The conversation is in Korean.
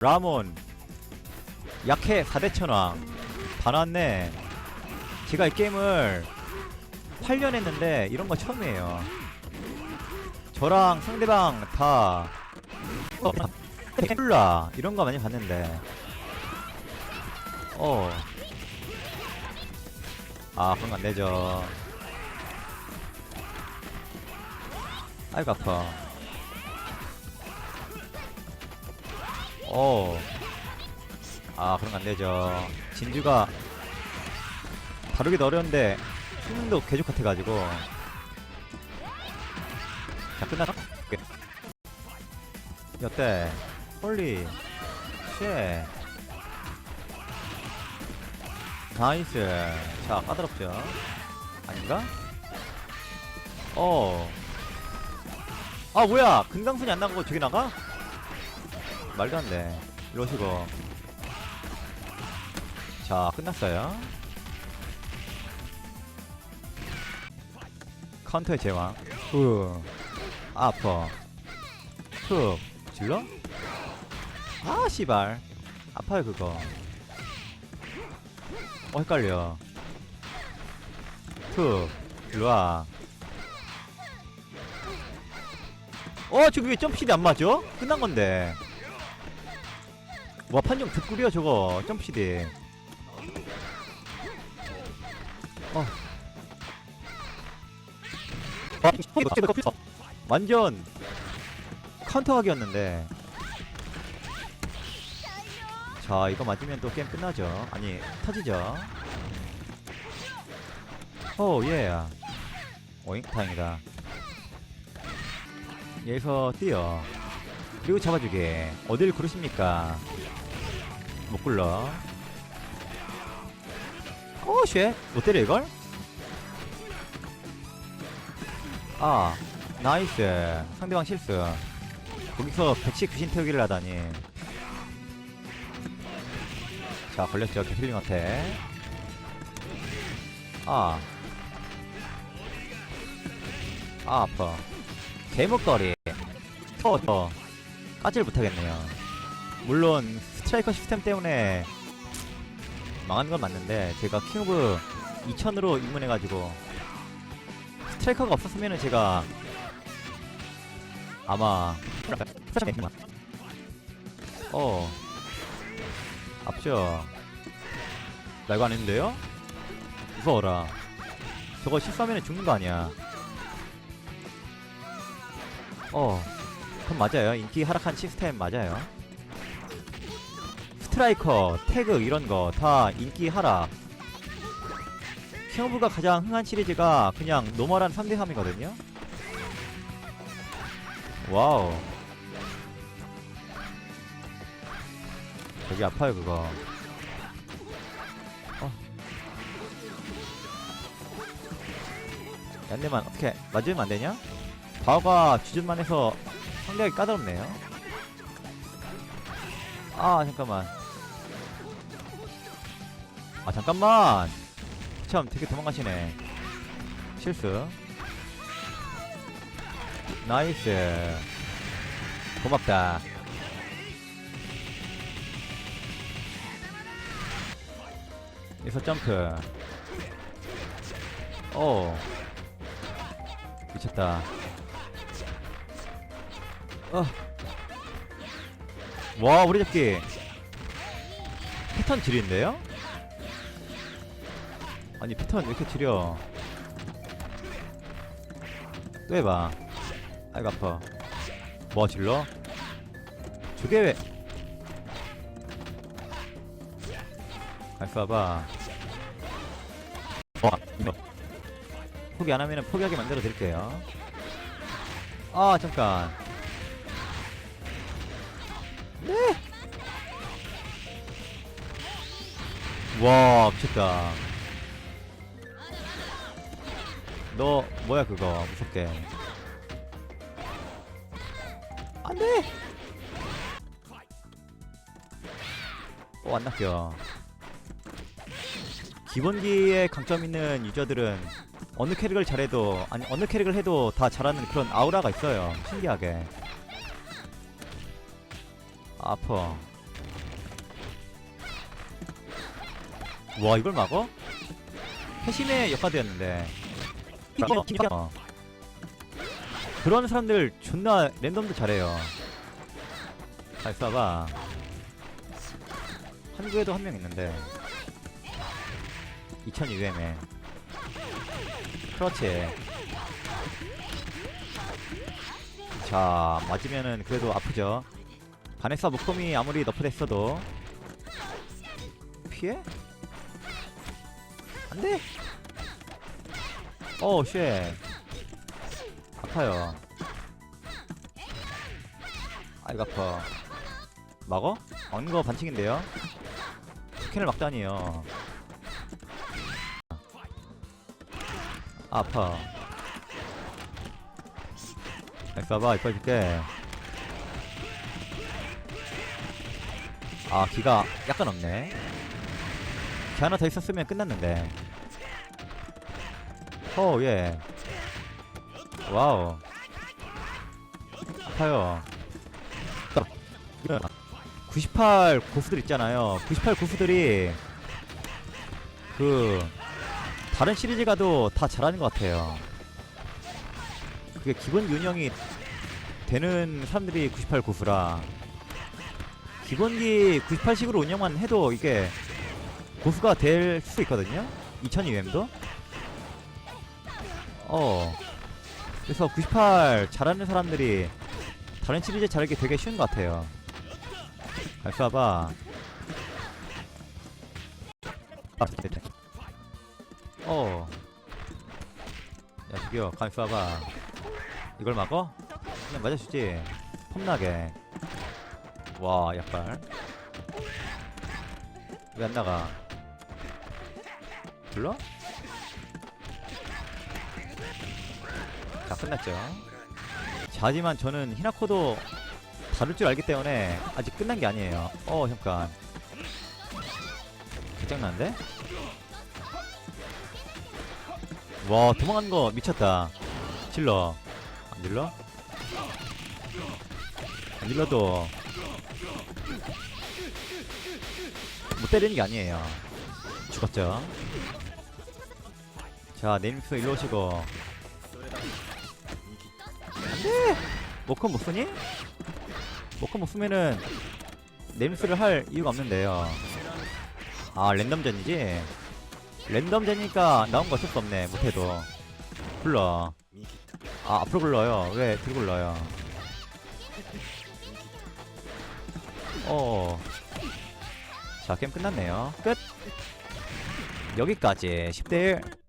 라몬. 약해 4대 천왕. 다 나왔네. 제가 이 게임을 8년 했는데 이런 거 처음이에요. 저랑 상대방 다 룰라 이런 거 많이 봤는데. 어. 아 그런 거 안 되죠. 아이고 아파 어. 아, 거안 되죠. 진주가 다루기도 어려운데 수능도 개족 같아가지고. 자? 오케이. 어때? 홀리. 쉣. 나이스. 자, 까다롭죠? 아닌가? 어. 아, 뭐야! 금강순이 안 나가고 저기 나가? 말도 안 돼. 이러시고. 자, 끝났어요. 카운터의 제왕. 후. 아, 아파. 툭. 질러? 아, 씨발. 아파요, 그거. 어, 헷갈려. 툭. 일로와. 어, 지금 왜 점프실이 안 맞아? 끝난 건데. 와 판정 듣구려 저거 점프시디 어. 아, 완전 카운터각이었는데. 자 이거 맞으면 또 게임 끝나죠. 아니 터지죠. 오예. 오잉 다행이다. 여기서 뛰어. 그리고 잡아주게. 어딜 구르십니까 못 굴러. 오, 쉣. 못 때려, 이걸? 아, 나이스. 상대방 실수. 거기서 백시 귀신 태우기를 하다니. 자, 걸렸죠. 개필링한테. 아. 아, 아파. 개목거리. 터, 터. 까지를 못하겠네요. 물론 스트라이커 시스템 때문에 망한 건 맞는데 제가 킹 오브 2000으로 입문해가지고 스트라이커가 없었으면은 제가 아마 어 앞죠. 나 이거 안 했는데요? 무서워라. 저거 실수하면 죽는 거 아니야. 어 그럼 맞아요. 인기 하락한 시스템 맞아요 스트라이커, 태그 이런 거 다 인기 하락. 킹오브가 가장 흥한 시리즈가 그냥 노멀한 3대3이거든요? 와우. 되게 아파요, 그거. 어. 얀데만 어떻게 맞으면 안 되냐? 바오가 주전만 해서 상당히 까다롭네요. 아, 잠깐만. 아 잠깐만. 참 되게 도망가시네. 실수. 나이스. 고맙다. 여기서 점프. 오. 미쳤다. 어. 와 우리 잡기. 패턴 질인데요? 아니 패턴 왜 이렇게 지려? 또 해봐. 아이고 아파. 뭐 질러? 저게 왜? 갈수 와봐 어 이거. 포기 안하면 포기하게 만들어 드릴게요. 아 잠깐. 네! 와 미쳤다 너 뭐야 그거 무섭게. 안돼! 오안 어, 낚여. 기본기에 강점 있는 유저들은 어느 캐릭을 잘해도 아니 어느 캐릭을 해도 다 잘하는 그런 아우라가 있어요. 신기하게. 아퍼. 와 이걸 막어? 회심의 역가드였는데. 어. 그런 사람들 존나 랜덤도 잘해요. 잘 쏴봐. 한국에도 한 명 있는데. 2002회에. 그렇지. 자 맞으면은 그래도 아프죠. 바네사 목검이 아무리 너프됐어도. 피해? 안돼 어우 쉣. 아파요. 아이고 아파. 막어? 막는 거 반칙인데요? 스캔을 막다니요. 아, 아파 잘 쏴봐 이뻐 줄게. 아 기가 약간 없네. 기 하나 더 있었으면 끝났는데 어예. 와우. 아파요 98 고수들 있잖아요. 98 고수들이 그 다른 시리즈 가도 다 잘하는 것 같아요. 그게 기본 운영이 되는 사람들이 98 고수라 기본기 98식으로 운영만 해도 이게 고수가 될 수 있거든요. 2002M도 어 그래서 98 잘하는 사람들이 다른 시리즈 잘하기 되게 쉬운 것 같아요 잘 쏴봐 아, 됐다. 어. 야, 저기요, 감히 쏴봐. 이걸 막어? 그냥 맞아주지. 폼나게. 와, 약발. 왜 안 나가? 불러? 끝났죠. 자, 하지만 저는 히나코도 다룰 줄 알기 때문에 아직 끝난 게 아니에요. 어, 잠깐. 개장난데? 와, 도망가는 거 미쳤다. 질러. 안 질러? 안 질러도. 못 때리는 게 아니에요. 죽었죠. 자, 네임스 일로 오시고. 모컨 못 쓰니? 모컨 못 쓰면은, 네임스를 할 이유가 없는데요. 아, 랜덤전이지? 랜덤전이니까 나온 거 어쩔 수 없네, 못해도. 불러. 아, 앞으로 불러요. 왜 뒤로 불러요? 어. 자, 게임 끝났네요. 끝! 여기까지 10대1